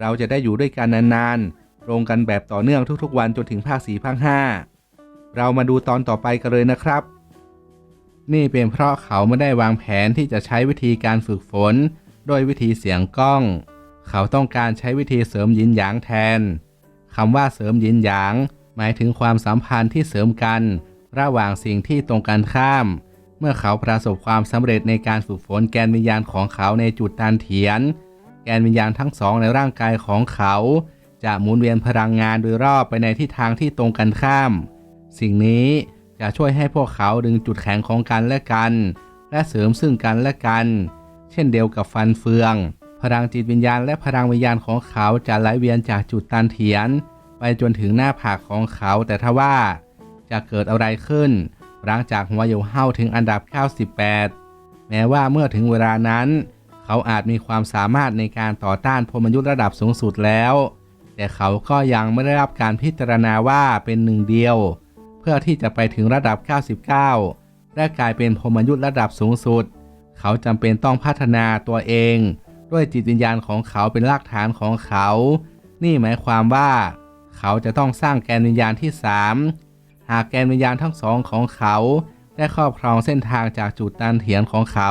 เราจะได้อยู่ด้วยกันนานๆลงกันแบบต่อเนื่องทุกๆวันจนถึงภาค4ภาค5เรามาดูตอนต่อไปกันเลยนะครับ นี่เป็นเพราะเขาไม่ได้วางแผนที่จะใช้วิธีการฝึกฝนโดยวิธีเสียงกล้อง เขาต้องการใช้วิธีเสริมยินหยางแทนคำว่าเสริมยินหยาง หมายถึงความสัมพันธ์ที่เสริมกัน ระหว่างสิ่งที่ตรงกันข้าม เมื่อเขาประสบความสำเร็จในการฝึกฝนแกนวิญญาณของเขาในจุดตันเถียน แกนวิญญาณทั้งสองในร่างกายของเขา จะหมุนเวียนพลังงานโดยรอบไปในทิศทางที่ตรงกันข้าม สิ่งนี้จะช่วยให้พวกเขาดึงจุดแข็งของกันและกัน และเสริมซึ่งกันและกัน เช่นเดียวกับฟันเฟือง พลังจิตวิญญาณและพลังวิญญาณของเขาจะไหลเวียนจากจุดตันเถียน ไปจนถึงหน้าผากของเขาแต่ทว่า จะเกิดอะไรขึ้น หลังจากหัวอยู่เห้าถึงอันดับ 98 แม้ว่าเมื่อถึงเวลานั้น เขาอาจมีความสามารถในการต่อต้านพรหมยุทธ์ระดับสูงสุดแล้ว แต่เขาก็ยังไม่ได้รับการพิจารณาว่าเป็นหนึ่งเดียว เพื่อที่จะไปถึงระดับ 99 และกลายเป็นพรหมยุทธ์ระดับสูงสุด เขาจำเป็นต้องพัฒนาตัวเอง ด้วยจิตวิญญาณของเขาเป็นรากฐานของเขา นี่หมายความว่า เขาจะต้องสร้างแกนวิญญาณที่ 3 หากแกนวิญญาณทั้งสองของเขาได้ครอบครองเส้นทางจากจุดตันเถียนของเขา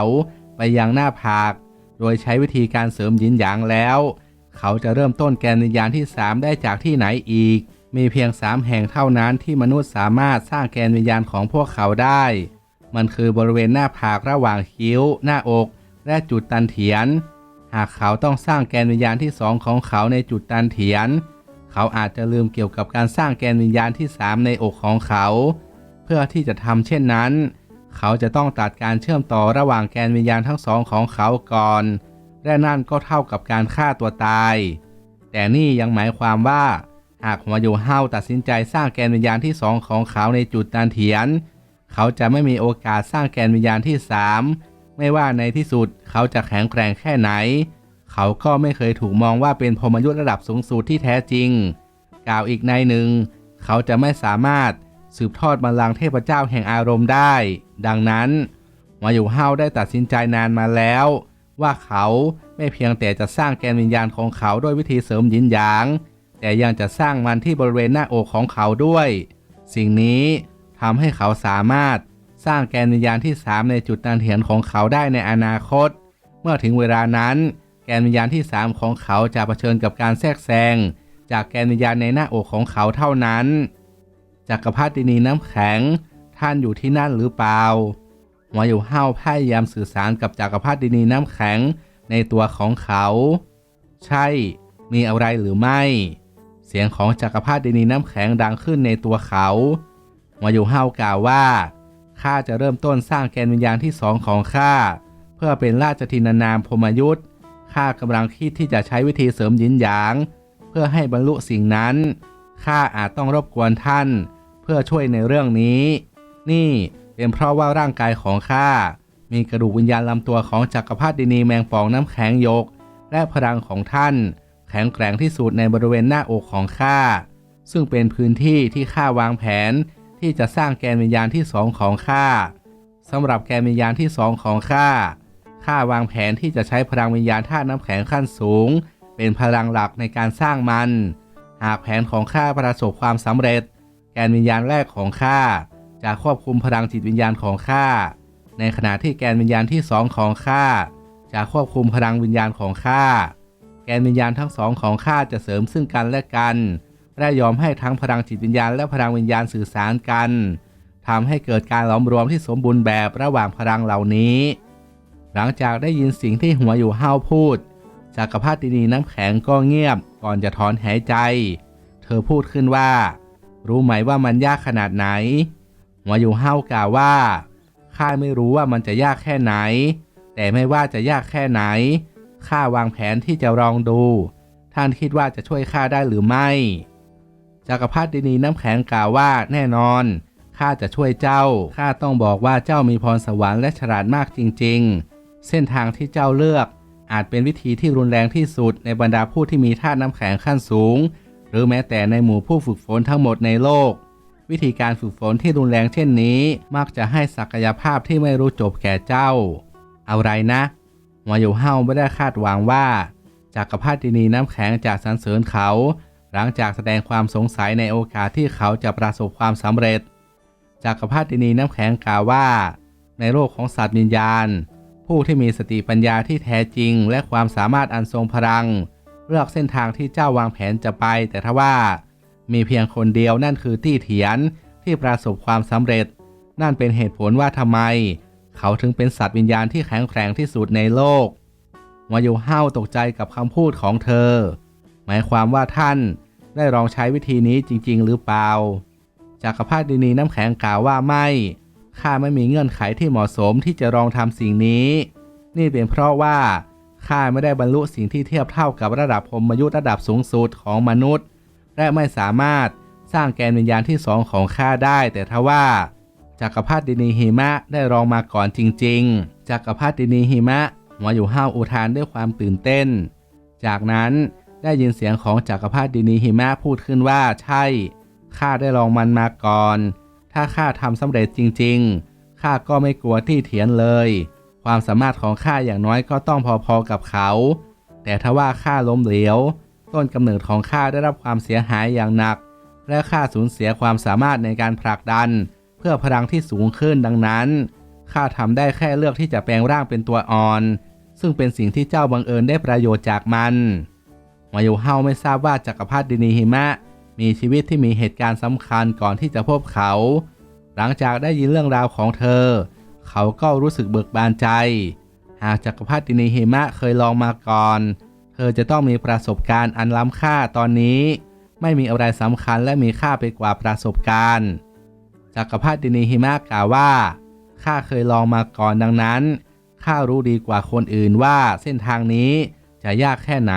ไปยังหน้าผาก โดยใช้วิธีการเสริมยินหยางแล้ว เขาจะเริ่มต้นแกนวิญญาณที่ 3 ได้จากที่ไหนอีก มีเพียง 3 แห่งเท่านั้นที่มนุษย์สามารถสร้างแกนวิญญาณของพวกเขาได้ มันคือบริเวณหน้าผากระหว่างคิ้ว หน้าอก และจุดตันเถียน หากเขาต้องสร้างแกนวิญญาณที่ 2 ของเขาในจุดตันเถียน เขาอาจจะลืมเกี่ยวกับการสร้างแกนวิญญาณที่ 3 ในอกของเขา เพื่อที่จะทำเช่นนั้น เขาจะต้องตัดการเชื่อมต่อระหว่างแกนวิญญาณทั้งสองของเขาก่อน และนั่นก็เท่ากับการฆ่าตัวตาย แต่นี่ยังหมายความว่า หากหัวโยเฮาตัดสินใจสร้างแกนวิญญาณที่สองของเขาในจุดตันเถียน เขาจะไม่มีโอกาสสร้างแกนวิญญาณที่3ไม่ว่าในที่สุดเขาจะแข็งแกร่งแค่ไหน เขาก็ไม่เคยถูกมองว่าเป็นพมยุทธระดับสูงสุดที่แท้จริง กล่าวอีกในหนึ่ง เขาจะไม่สามารถ สืบทอดบัลลังก์เทพเจ้าแห่งอารมณ์ได้ ดังนั้น มาอยู่เฮาได้ตัดสินใจนานมาแล้ว ว่าเขาไม่เพียงแต่จะสร้างแกนวิญญาณของเขาด้วยวิธีเสริมหยินหยาง แต่ยังจะสร้างมันที่บริเวณหน้าอกของเขาด้วย สิ่งนี้ทำให้เขาสามารถสร้างแกนวิญญาณที่ 3 ในจุดตันเถียนของเขาได้ในอนาคต เมื่อถึงเวลานั้น แกนวิญญาณที่ 3 ของเขาจะเผชิญกับการแทรกแซงจากแกนวิญญาณในหน้าอกของเขาเท่านั้น จักรพรรดินีน้ำแข็ง ท่านอยู่ที่นั่นหรือเปล่าหัวอยู่ห้าวพยายามสื่อสารกับจักรพรรดินีน้ำแข็งในตัวของเขา ใช่ มีอะไรหรือไม่ เสียงของจักรพรรดินีน้ำแข็งดังขึ้นในตัวเขาหัวอยู่ห้าวกล่าวว่าข้าจะเริ่มต้นสร้างแกนวิญญาณที่สองของข้าเพื่อเป็นราชทินานามพมยุทธ์ข้ากำลังคิดที่จะใช้วิธีเสริมยินหยาง เพื่อให้บรรลุสิ่งนั้นข้าอาจต้องรบกวนท่าน พื่อช่วยในเรื่องนี้ นี่เป็นเพราะว่าร่างกายของข้ามีกระดูกวิญญาณลำตัวของจักรพรรดินีแมงป่องน้ำแข็งยก และพลังของท่าน แข็งแกร่งที่สุดในบริเวณหน้าอกของข้าซึ่งเป็นพื้นที่ที่ข้าวางแผนที่จะสร้างแกนวิญญาณที่สองของข้าสำหรับแกนวิญญาณที่สองของข้าข้าวางแผนที่จะใช้พลังวิญญาณธาตุน้ำแข็งขั้นสูง เป็นพลังหลักในการสร้างมัน หากแผนของข้าประสบความสำเร็จ กนวิญญาณแรกของข้าจะควบคุมพลังจิตวิญญาณของข้า ในขณะที่แกนวิญญาณที่สองของข้าจะควบคุมพลังวิญญาณของข้า แกนวิญญาณทั้งสองของข้าจะเสริมซึ่งกันและกัน และยอมให้ทั้งพลังจิตวิญญาณและพลังวิญญาณสื่อสารกันทำให้เกิดการล้อมรวมที่สมบูรณ์แบบระหว่างพลังเหล่านี้ หลังจากได้ยินสิ่งที่หัวอยู่ห้าวพูดจักรพรรดินีน้ำแข็งก็เงียบก่อนจะถอนหายใจ เธอพูดขึ้นว่า รู้ไหมว่ามันยากขนาดไหนหัวอยู่ห้ากล่าวว่าข้าไม่รู้ว่ามันจะยากแค่ไหน แต่ไม่ว่าจะยากแค่ไหนข้าวางแผนที่จะลองดู ท่านคิดว่าจะช่วยข้าได้หรือไม่จักรพรรดินีน้ำแข็งกล่าวว่าแน่นอนข้าจะช่วยเจ้าข้าต้องบอกว่าเจ้ามีพรสวรรค์และฉลาดมากจริง ๆ เส้นทางที่เจ้าเลือกอาจเป็นวิธีที่รุนแรงที่สุดในบรรดาผู้ที่มีธาตุน้ำแข็งขั้นสูง หรือแม้แต่ในหมู่ผู้ฝึกฝนทั้งหมดในโลก วิธีการฝึกฝนที่รุนแรงเช่นนี้ มักจะให้ศักยภาพที่ไม่รู้จบแก่เจ้าอะไรนะหัวอยู่เฮาไม่ได้คาดหวังว่าจักรพรรดินีน้ำแข็งจะสรรเสริญเขา หลังจากแสดงความสงสัยในโอกาสที่เขาจะประสบความสำเร็จจักรพรรดินีน้ำแข็งกล่าวว่า ในโลกของสัตว์วิญญาณ ผู้ที่มีสติปัญญาที่แท้จริง และความสามารถอันทรงพลัง เลือกเส้นทางที่เจ้าวางแผนจะไป แต่ทว่า มีเพียงคนเดียวนั่นคือตี้เถียนที่ประสบความสำเร็จ นั่นเป็นเหตุผลว่าทำไม เขาถึงเป็นสัตว์วิญญาณที่แข็งแกร่งที่สุดในโลกวายุเฮาตกใจกับคำพูดของเธอ หมายความว่าท่านได้ลองใช้วิธีนี้จริง ๆ หรือเปล่าจักรพรรดินีน้ำแข็งกล่าวว่าไม่ข้าไม่มีเงื่อนไขที่เหมาะสมที่จะลองทำสิ่งนี้ นี่เป็นเพราะว่า ข้าไม่ได้บรรลุสิ่งที่เทียบเท่ากับระดับพรหมยุทธ์ระดับสูงสุดของมนุษย์ และไม่สามารถสร้างแกนวิญญาณที่สองของข้าได้ แต่ทว่าจักรพรรดินีหิมะได้ลองมาก่อนจริง ๆจักรพรรดินีหิมะหัวอยู่ห้าวอุทานด้วยความตื่นเต้น จากนั้นได้ยินเสียงของจักรพรรดินีหิมะพูดขึ้นว่าใช่ข้าได้ลองมันมาก่อน ถ้าข้าทำสำเร็จจริง ๆข้าก็ไม่กลัวที่เถียนเลย ความสามารถของข้าอย่างน้อยก็ต้องพอๆกับเขา แต่ถ้าว่าข้าล้มเหลว ต้นกำเนิดของข้าได้รับความเสียหายอย่างหนัก และข้าสูญเสียความสามารถในการผลักดัน เพื่อพลังที่สูงขึ้นดังนั้นข้าทำได้แค่เลือกที่จะแปลงร่างเป็นตัวอ่อน ซึ่งเป็นสิ่งที่เจ้าบังเอิญได้ประโยชน์จากมันมายูเฮาไม่ทราบว่าจักรพรรดินีหิมะ มีชีวิตที่มีเหตุการณ์สำคัญก่อนที่จะพบเขา หลังจากได้ยินเรื่องราวของเธอ เขาก็รู้สึกเบิกบานใจ หากจักรพรรดินีหิมะเคยลองมาก่อน เธอจะต้องมีประสบการณ์อันล้ำค่าตอนนี้ ไม่มีอะไรสำคัญและมีค่าไปกว่าประสบการณ์จักรพรรดินีหิมะกล่าวว่าข้าเคยลองมาก่อนดังนั้นข้ารู้ดีกว่าคนอื่นว่าเส้นทางนี้จะยากแค่ไหน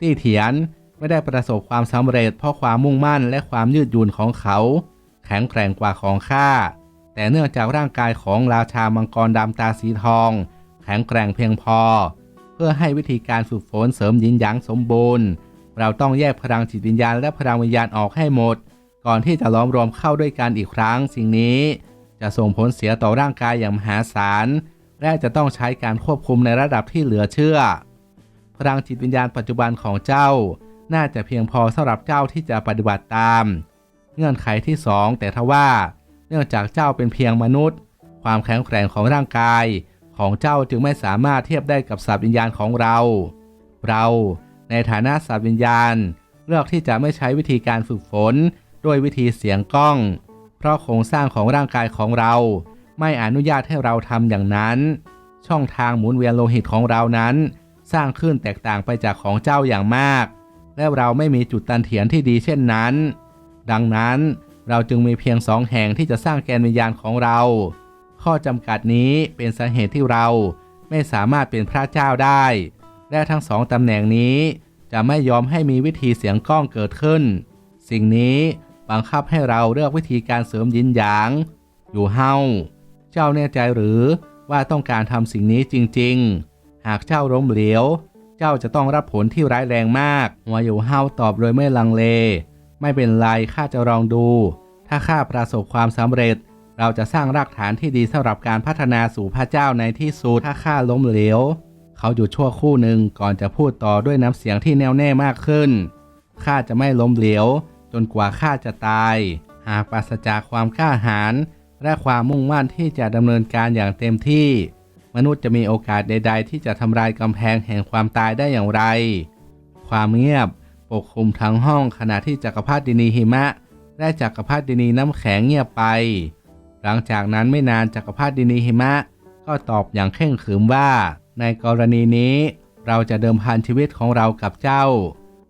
ตี้เถียนไม่ได้ประสบความสำเร็จเพราะความมุ่งมั่นและความยืดหยุ่นของเขา แข็งแกร่งกว่าของข้า แต่เนื่องจากร่างกายของราชามังกรดำตาสีทอง แข็งแกร่งเพียงพอ เพื่อให้วิธีการฝึกฝนเสริมยินหยางสมบูรณ์ เราต้องแยกพลังจิตวิญญาณและพลังวิญญาณออกให้หมด ก่อนที่จะล้อมรวมเข้าด้วยกันอีกครั้ง สิ่งนี้จะส่งผลเสียต่อร่างกายอย่างมหาศาลและจะต้องใช้การควบคุมในระดับที่เหลือเชื่อ พลังจิตวิญญาณปัจจุบันของเจ้า น่าจะเพียงพอสำหรับเจ้าที่จะปฏิบัติตาม เงื่อนไขที่สองแต่ทว่า เนื่องจากเจ้าเป็นเพียงมนุษย์ ความแข็งแกร่งของร่างกาย ของเจ้าจึงไม่สามารถเทียบได้กับสัตว์วิญญาณของเรา เราในฐานะสัตว์วิญญาณ เลือกที่จะไม่ใช้วิธีการฝึกฝนด้วยวิธีเสียงกล้อง เพราะโครงสร้างของร่างกายของเรา ไม่อนุญาตให้เราทำอย่างนั้น ช่องทางหมุนเวียนโลหิตของเรานั้น สร้างขึ้นแตกต่างไปจากของเจ้าอย่างมาก และเราไม่มีจุดตันเถียนที่ดีเช่นนั้น ดังนั้น เราจึงมีเพียงสองแห่งที่จะสร้างแกนวิญญาณของเรา ข้อจำกัดนี้เป็นสาเหตุที่เราไม่สามารถเป็นพระเจ้าได้ และทั้งสองตำแหน่งนี้จะไม่ยอมให้มีวิธีเสียงกล้องเกิดขึ้น สิ่งนี้บังคับให้เราเลือกวิธีการเสริมยินหยาง อยู่เฮาเจ้าแน่ใจหรือว่าต้องการทำสิ่งนี้จริงๆ หากเจ้าล้มเหลว เจ้าจะต้องรับผลที่ร้ายแรงมากหัวอยู่เฮาตอบโดยไม่ลังเล ไม่เป็นไรข้าจะลองดู ถ้าข้าประสบความสำเร็จ เราจะสร้างรากฐานที่ดีสำหรับการพัฒนาสู่พระเจ้าในที่สุดถ้าข้าล้มเหลว เขาหยุดชั่วคู่หนึ่งก่อนจะพูดต่อด้วยน้ำเสียงที่แน่วแน่มากขึ้นข้าจะไม่ล้มเหลวจนกว่าข้าจะตาย หากปราศจากความกล้าหาญและความมุ่งมั่นที่จะดำเนินการอย่างเต็มที่ มนุษย์จะมีโอกาสใด ๆ ที่จะทำลายกำแพงแห่งความตายได้อย่างไร ความเงียบ ปกคลุมทั้งห้องขณะที่จักรพรรดินีหิมะ และจักรพรรดินีน้ำแข็งเงียบไป หลังจากนั้นไม่นานจักรพรรดินีหิมะ ก็ตอบอย่างเข่งขรึมว่า ในกรณีนี้เราจะเดิมพันชีวิตของเรากับเจ้า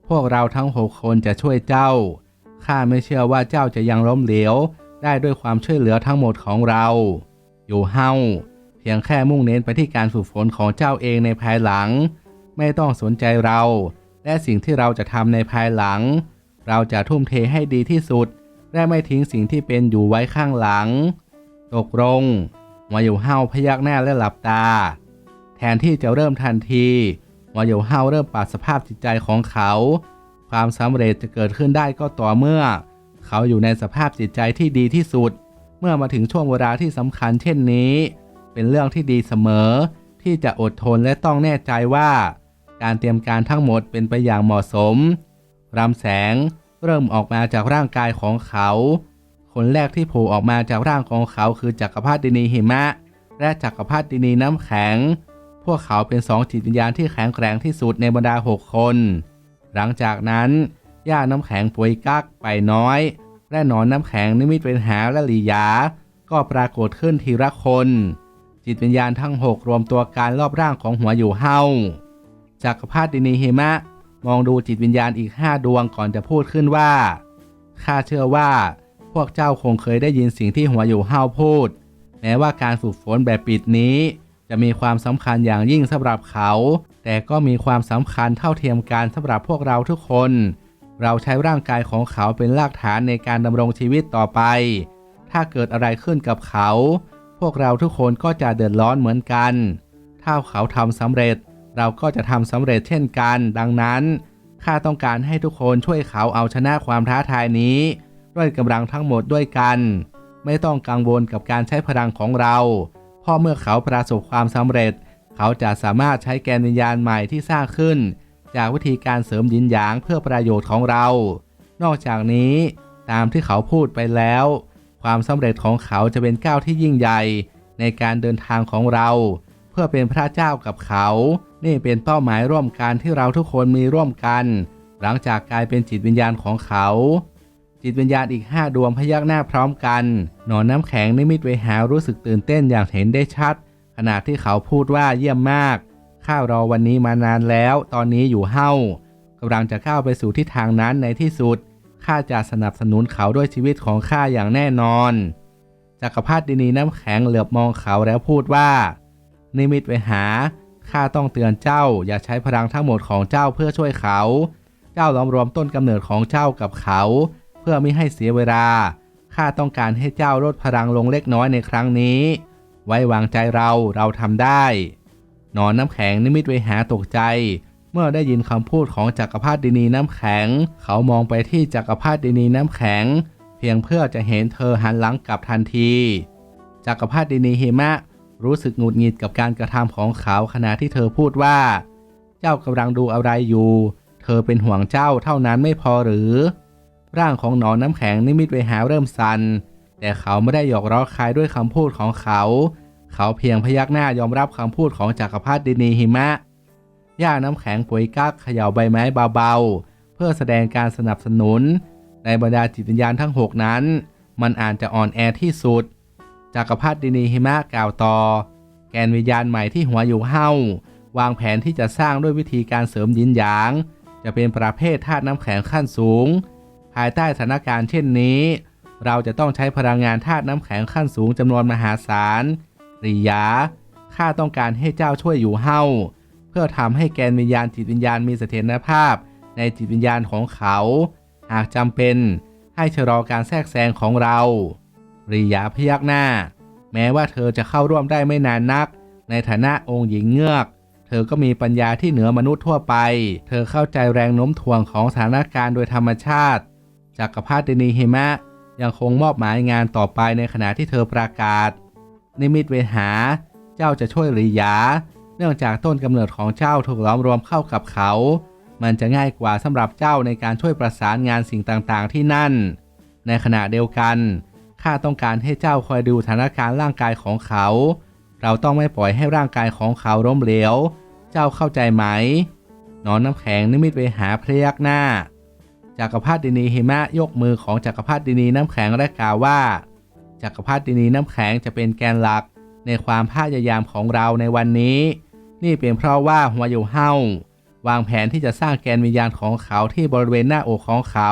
พวกเราทั้งหกคนจะช่วยเจ้า ข้าไม่เชื่อว่าเจ้าจะยังล้มเหลวได้ด้วยความช่วยเหลือทั้งหมดของเรา อยู่เฮาเพียงแค่มุ่งเน้นไปที่การฝึกฝนของเจ้าเองในภายหลัง ไม่ต้องสนใจเรา และสิ่งที่เราจะทำในภายหลัง เราจะทุ่มเทให้ดีที่สุด และไม่ทิ้งสิ่งที่เป็นอยู่ไว้ข้างหลัง ตกลงวายุเฮาพยักหน้าและหลับตา แทนที่จะเริ่มทันทีวายุเฮาเริ่มปรับสภาพจิตใจของเขา ความสำเร็จจะเกิดขึ้นได้ก็ต่อเมื่อ เขาอยู่ในสภาพจิตใจที่ดีที่สุด เมื่อมาถึงช่วงเวลาที่สำคัญเช่นนี้ เป็นเรื่องที่ดีเสมอ ที่จะอดทนและต้องแน่ใจว่า การเตรียมการทั้งหมดเป็นไปอย่างเหมาะสม รำแสงเริ่มออกมาจากร่างกายของเขา คนแรกที่โผล่ออกมาจากร่างของเขาคือจักรพรรดินีหิมะ และจักรพรรดินีน้ำแข็ง พวกเขาเป็นสองจิตวิญญาณที่แข็งแกร่งที่สุดในบรรดาหกคน หลังจากนั้นย่าน้ำแข็งป่วยกักไปน้อย และหนอนน้ำแข็งนิมิตเป็นหาและลียา ก็ปรากฏขึ้นทีละคน จิตวิญญาณทั้งหกรวมตัวการรอบร่างของหัวอยู่เฮา จักรพรรดินีหิมะ มองดูจิตวิญญาณอีกห้าดวงก่อนจะพูดขึ้นว่า ข้าเชื่อว่าพวกเจ้าคงเคยได้ยินสิ่งที่หัวอยู่เฮาพูด แม้ว่าการฝึกฝนแบบปิดนี้ จะมีความสำคัญอย่างยิ่งสำหรับเขา แต่ก็มีความสำคัญเท่าเทียมกันสำหรับพวกเราทุกคน เราใช้ร่างกายของเขาเป็นรากฐานในการดำรงชีวิตต่อไป ถ้าเกิดอะไรขึ้นกับเขา พวกเราทุกคนก็จะเดือดร้อนเหมือนกัน ถ้าเขาทำสำเร็จ เราก็จะทำสำเร็จเช่นกัน ดังนั้นข้าต้องการให้ทุกคนช่วยเขาเอาชนะความท้าทายนี้ ด้วยกำลังทั้งหมดด้วยกัน ไม่ต้องกังวลกับการใช้พลังของเราเพราะเมื่อเขาประสบความสำเร็จ เขาจะสามารถใช้แกนวิญญาณใหม่ที่สร้างขึ้น จากวิธีการเสริมยินหยางเพื่อประโยชน์ของเรา นอกจากนี้ตามที่เขาพูดไปแล้ว ความสำเร็จของเขาจะเป็นก้าวที่ยิ่งใหญ่ ในการเดินทางของเรา เพื่อเป็นพระเจ้ากับเขา นี่เป็นเป้าหมายร่วมกันที่เราทุกคนมีร่วมกัน หลังจากกลายเป็นจิตวิญญาณของเขา จิตวิญญาณอีกห้าดวงพยักหน้าพร้อมกัน หนอนน้ำแข็งนิมิตเวหารู้สึกตื่นเต้นอย่างเห็นได้ชัด ขณะที่เขาพูดว่าเยี่ยมมาก ข้ารอวันนี้มานานแล้ว ตอนนี้อยู่เฮ้ากำลังจะก้าวไปสู่ทิศทางนั้นในที่สุดข้าจะสนับสนุนเขาด้วยชีวิตของข้าอย่างแน่นอนจักรพรรดินีน้ำแข็งเหลือบมองเขาแล้วพูดว่า นิมิตเวหา ข้าต้องเตือนเจ้า อย่าใช้พลังทั้งหมดของเจ้าเพื่อช่วยเขา เจ้าล้อมรวมต้นกำเนิดของเจ้ากับเขา เพื่อไม่ให้เสียเวลา ข้าต้องการให้เจ้าลดพลังลงเล็กน้อยในครั้งนี้ ไว้วางใจเรา เราทำได้หนอนน้ำแข็งนิมิตเวหาตกใจ เมื่อได้ยินคำพูดของจักรพรรดินีน้ำแข็ง เขามองไปที่จักรพรรดินีน้ำแข็ง เพียงเพื่อจะเห็นเธอหันหลังกลับทันที จักรพรรดินีหิมะ รู้สึกหงุดหงิดกับการกระทำของเขาขณะที่เธอพูดว่า เจ้ากำลังดูอะไรอยู่ เธอเป็นห่วงเจ้าเท่านั้นไม่พอหรือ ร่างของหนอนน้ำแข็งนิมิตเวหาเริ่มสัน่นแต่เขาไม่ได้หยอกล้อใครด้วยคำพูดของเขา เขาเพียงพยักหน้ายอมรับคำพูดของจักรพรรดินีหิมะย่าน้ำแข็งป่วยกักเขย่าใบไม้เบาๆ เพื่อแสดงการสนับสนุน ในบรรดาจิตวิญญาณทั้งหกนั้น มันอาจจะอ่อนแอที่สุด จักรพรรดินีหิมะกล่าวต่อ แกนวิญญาณใหม่ที่หัวอยู่เฮ้าวางแผนที่จะสร้างด้วยวิธีการเสริมยินหยาง จะเป็นประเภทธาตุน้ำแข็งขั้นสูง ภายใต้สถานการณ์เช่นนี้ เราจะต้องใช้พลังงานธาตุน้ำแข็งขั้นสูงจำนวนมหาศาลริยาข้าต้องการให้เจ้าช่วยอยู่เฮ้าเพื่อทำให้แกนวิญญาณจิตวิญญาณมีเสถียรภาพ ในจิตวิญญาณของเขา หากจำเป็นให้ชะลอการแทรกแซงของเรา ริยาพยักหน้า แม้ว่าเธอจะเข้าร่วมได้ไม่นานนัก ในฐานะองค์หญิงเงือก เธอก็มีปัญญาที่เหนือมนุษย์ทั่วไป เธอเข้าใจแรงโน้มถ่วงของสถานการณ์โดยธรรมชาติจักรพรรดินีหิมะ ยังคงมอบหมายงานต่อไปในขณะที่เธอประกาศ นิมิตเวหา เจ้าจะช่วยริยา เนื่องจากต้นกำเนิดของเจ้าถูกล้อมรวมเข้ากับเขา มันจะง่ายกว่าสำหรับเจ้าในการช่วยประสานงานสิ่งต่างๆที่นั่น ในขณะเดียวกัน ข้าต้องการให้เจ้าคอยดูสถานการณ์ร่างกายของเขา เราต้องไม่ปล่อยให้ร่างกายของเขาล้มเหลว เจ้าเข้าใจไหม นอนน้ำแข็งนิมิตเวหาพยักหน้า จักรพรรดินีหิมะยกมือของจักรพรรดินีน้ำแข็งและกล่าวว่า จักรพรรดินีน้ำแข็งจะเป็นแกนหลัก ในความพยายามของเราในวันนี้ นี่เป็นเพราะว่าหัวอยู่เฮ้าวางแผนที่จะสร้างแกนวิญญาณของเขาที่บริเวณหน้าอกของเขา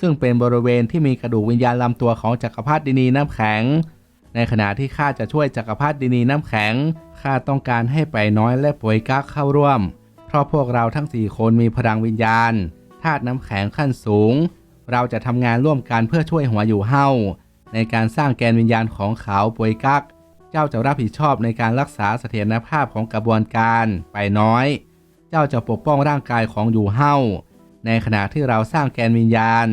ซึ่งเป็นบริเวณที่มีกระดูกวิญญาณลำตัวของจักรพรรดินีน้ำแข็ง ในขณะที่ข้าจะช่วยจักรพรรดินีน้ำแข็งข้าต้องการให้ไปน้อยและป่วยกักเข้าร่วม เพราะพวกเราทั้งสี่คนมีพลังวิญญาณธาตุน้ำแข็งขั้นสูง เราจะทำงานร่วมกันเพื่อช่วยหัวอยู่เฮาในการสร้างแกนวิญญาณของเขาป่วยกัก เจ้าจะรับผิดชอบในการรักษาเสถียรภาพของกระบวนการไปน้อย เจ้าจะปกป้องร่างกายของอยู่เฮา ในขณะที่เราสร้างแกนวิญญาณ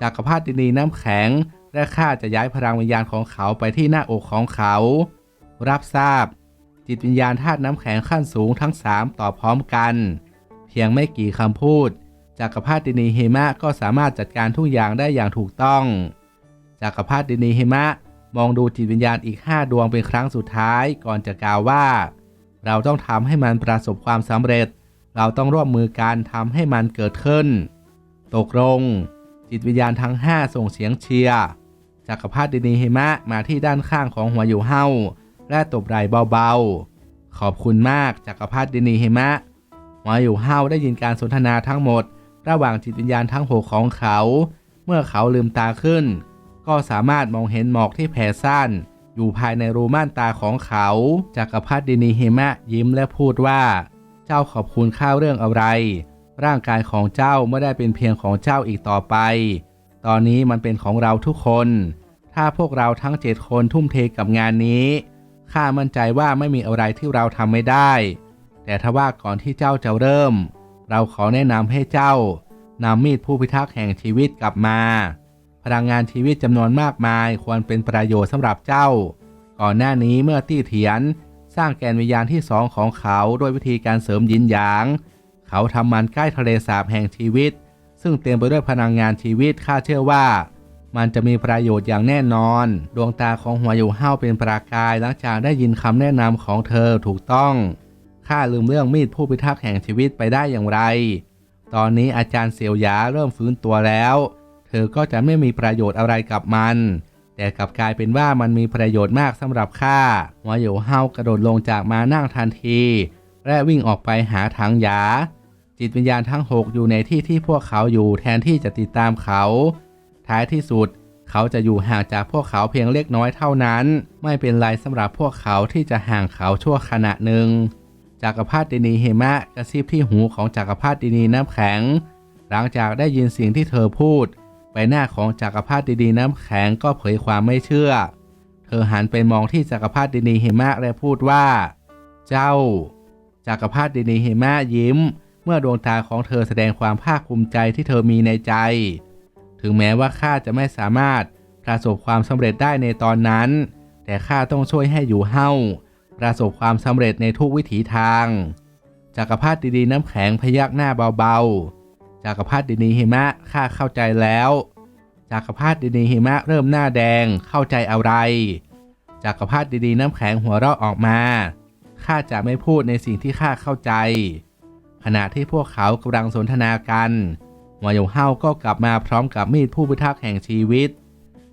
จากกรพรรดินีน้ำแข็งและข้าจะย้ายพลังวิญญาณของเขาไปที่หน้าอกของเขา รับทราบ จิตวิญญาณธาตุน้ำแข็งขั้นสูงทั้งสามตอบพร้อมกัน เพียงไม่กี่คำพูดจากรพรรดินีเฮมะก็สามารถจัดการทุกอย่างได้อย่างถูกต้องจากรพรรดินีเฮมะมองดูจิตวิญญาณอีกห้าดวงเป็นครั้งสุดท้ายก่อนจะกล่าวว่า เราต้องทำให้มันประสบความสำเร็จ เราต้องร่วมมือกันทำให้มันเกิดขึ้น ตกลง จิตวิญญาณทั้งห้าส่งเสียงเชียร์จักรพรรดินีเฮมะมาที่ด้านข้างของหัวอยู่เฮาและตบไหล่เบาๆ ขอบคุณมากจักรพรรดินีเฮมะหัวอยู่เฮาได้ยินการสนทนาทั้งหมด ระหว่างจิตวิญญาณทั้งหกของเขา เมื่อเขาลืมตาขึ้น ก็สามารถมองเห็นหมอกที่แผ่ซ่านอยู่ภายในรูม่านตาของเขาจักรพรรดินีเฮมะยิ้มและพูดว่า เจ้าขอบคุณข้าเรื่องอะไร ร่างกายของเจ้าไม่ได้เป็นเพียงของเจ้าอีกต่อไป ตอนนี้มันเป็นของเราทุกคน ถ้าพวกเราทั้งเจ็ดคนทุ่มเทกับงานนี้ ข้ามั่นใจว่าไม่มีอะไรที่เราทำไม่ได้ แต่ถ้าว่าก่อนที่เจ้าจะเริ่ม เราขอแนะนำให้เจ้านำมีดผู้พิทักษ์แห่งชีวิตกลับมา พลังงานชีวิตจำนวนมากมายควรเป็นประโยชน์สำหรับเจ้า ก่อนหน้านี้เมื่อตี้เถียน สร้างแกนวิญญาณที่สองของเขาด้วยวิธีการเสริมยินหยาง เขาทำมันใกล้ทะเลสาบแห่งชีวิต ซึ่งเต็มไปด้วยพลังงานชีวิตข้าเชื่อว่า มันจะมีประโยชน์อย่างแน่นอน ดวงตาของหัวอยู่ห้าเป็นประกายหลังจากได้ยินคำแนะนำของเธอถูกต้องข้าลืมเรื่องมีดผู้พิทักษ์แห่งชีวิตไปได้อย่างไร ตอนนี้อาจารย์เสี่ยวหยาเริ่มฟื้นตัวแล้ว เธอก็จะไม่มีประโยชน์อะไรกับมัน แต่กลับกลายเป็นว่ามันมีประโยชน์มากสำหรับข้าหัวอยู่ห้าวกระโดดลงจากมานั่งทันที และวิ่งออกไปหาถังยา จิตวิญญาณทั้งหกอยู่ในที่ที่พวกเขาอยู่แทนที่จะติดตามเขา ท้ายที่สุดเขาจะอยู่ห่างจากพวกเขาเพียงเล็กน้อยเท่านั้น ไม่เป็นไรสำหรับพวกเขาที่จะห่างเขาชั่วขณะหนึ่งจักรพรรดินีเฮมะกระซิบที่หูของจักรพรรดินีน้ำแข็ง หลังจากได้ยินสิ่งที่เธอพูด ใบหน้าของจักรพรรดินีน้ำแข็งก็เผยความไม่เชื่อ เธอหันไปมองที่จักรพรรดินีเฮมะและพูดว่า เจ้า จักรพรรดินีเฮมะยิ้ม เมื่อดวงตาของเธอแสดงความภาคภูมิใจที่เธอมีในใจ ถึงแม้ว่าข้าจะไม่สามารถประสบความสำเร็จได้ในตอนนั้น แต่ข้าต้องช่วยให้อยู่เฮ้าประสบความสำเร็จในทุกวิถีทาง จักรพรรดินีน้ำแข็งพยักหน้าเบาๆ จักรพรรดินีหิมะข้าเข้าใจแล้วจักรพรรดินีหิมะเริ่มหน้าแดงเข้าใจอะไรจักรพรรดินีน้ำแข็งหัวเราะออกมาข้าจะไม่พูดในสิ่งที่ข้าเข้าใจ ขณะที่พวกเขากำลังสนทนากันวหยงเฮาก็กลับมาพร้อมกับมีดผู้พิทักษ์แห่งชีวิต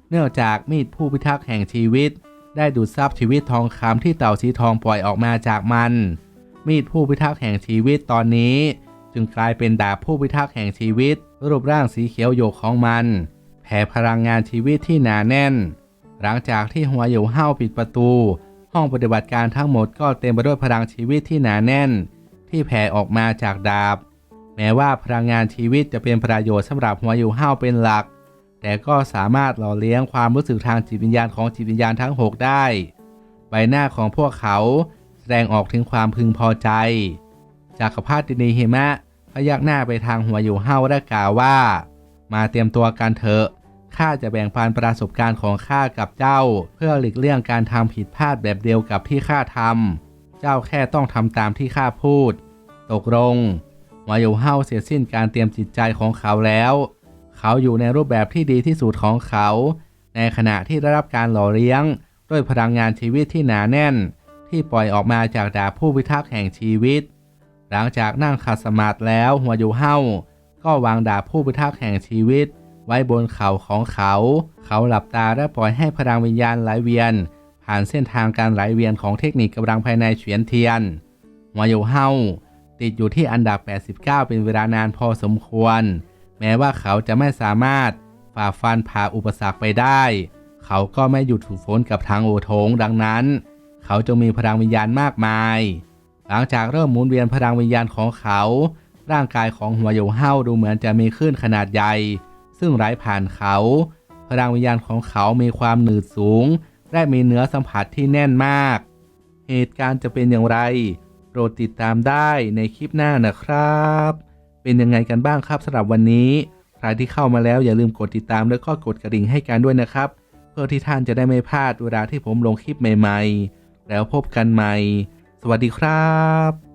เนื่องจากมีดผู้พิทักษ์แห่งชีวิต ได้ดูดซับชีวิตทองคำที่เต่าสีทองปล่อยออกมาจากมัน มีดผู้พิทักษ์แห่งชีวิตตอนนี้ จึงกลายเป็นดาบผู้พิทักษ์แห่งชีวิต รูปร่างสีเขียวโยกของมัน แผ่พลังงานชีวิตที่หนาแน่น หลังจากที่หัวหยูเฮาปิดประตู ห้องปฏิบัติการทั้งหมดก็เต็มไปด้วยพลังชีวิตที่หนาแน่น ที่แผ่ออกมาจากดาบ แม้ว่าพลังงานชีวิตจะเป็นประโยชน์สำหรับหัวหยูเฮาเป็นหลัก แต่ก็สามารถหล่อเลี้ยงความรู้สึกทางจิตวิญญาณของจิตวิญญาณทั้ง 6 ได้ ใบหน้าของพวกเขาแสดงออกถึงความพึงพอใจจากรพรรดินีเฮมะ พยักหน้าไปทางหัวอยู่เฮาและกล่าวว่า มาเตรียมตัวกันเถอะข้าจะแบ่งปันประสบการณ์ของข้ากับเจ้า เพื่อหลีกเลี่ยงการทำผิดพลาดแบบเดียวกับที่ข้าทำเจ้าแค่ต้องทำตามที่ข้าพูด ตกลงหัวอยู่เฮาเสียสิ้นการเตรียมจิตใจของเขาแล้ว เขาอยู่ในรูปแบบที่ดีที่สุดของเขา ในขณะที่ได้รับการหล่อเลี้ยง ด้วยพลังงานชีวิตที่หนาแน่น ที่ปล่อยออกมาจากดาบผู้พิทักษ์แห่งชีวิต หลังจากนั่งขัดสมาธิแล้วหัวอยู่เฮ้าก็วางดาบผู้พิทักษ์แห่งชีวิต ไว้บนเข่าของเขา เขาหลับตาและปล่อยให้พลังวิญญาณไหลเวียน ผ่านเส้นทางการไหลเวียนของเทคนิคกำลังภายในเฉียนเทียนหัวอยู่เฮ้าติดอยู่ที่อันดับ 89 เป็นเวลานานพอสมควร แม้ว่าเขาจะไม่สามารถฝ่าฟันผ่าอุปสรรคไปได้ เขาก็ไม่หยุดฝึกฝนกับทางโอโถงดังนั้น เขาจะมีพลังวิญญาณมากมาย หลังจากเริ่มหมุนเวียนพลังวิญญาณของเขา ร่างกายของหัวโยเฮาดูเหมือนจะมีคลื่นขนาดใหญ่ ซึ่งไหลผ่านเขา พลังวิญญาณของเขามีความหนืดสูง และมีเนื้อสัมผัสที่แน่นมาก เหตุการณ์จะเป็นอย่างไร โปรดติดตามได้ในคลิปหน้านะครับ เป็นยังไงกันบ้างครับสำหรับวันนี้ ใครที่เข้ามาแล้วอย่าลืมกดติดตามแล้วก็กดกระดิ่งให้กันด้วยนะครับ เพื่อที่ท่านจะได้ไม่พลาดเวลาที่ผมลงคลิปใหม่ ๆ แล้วพบกันใหม่ สวัสดีครับ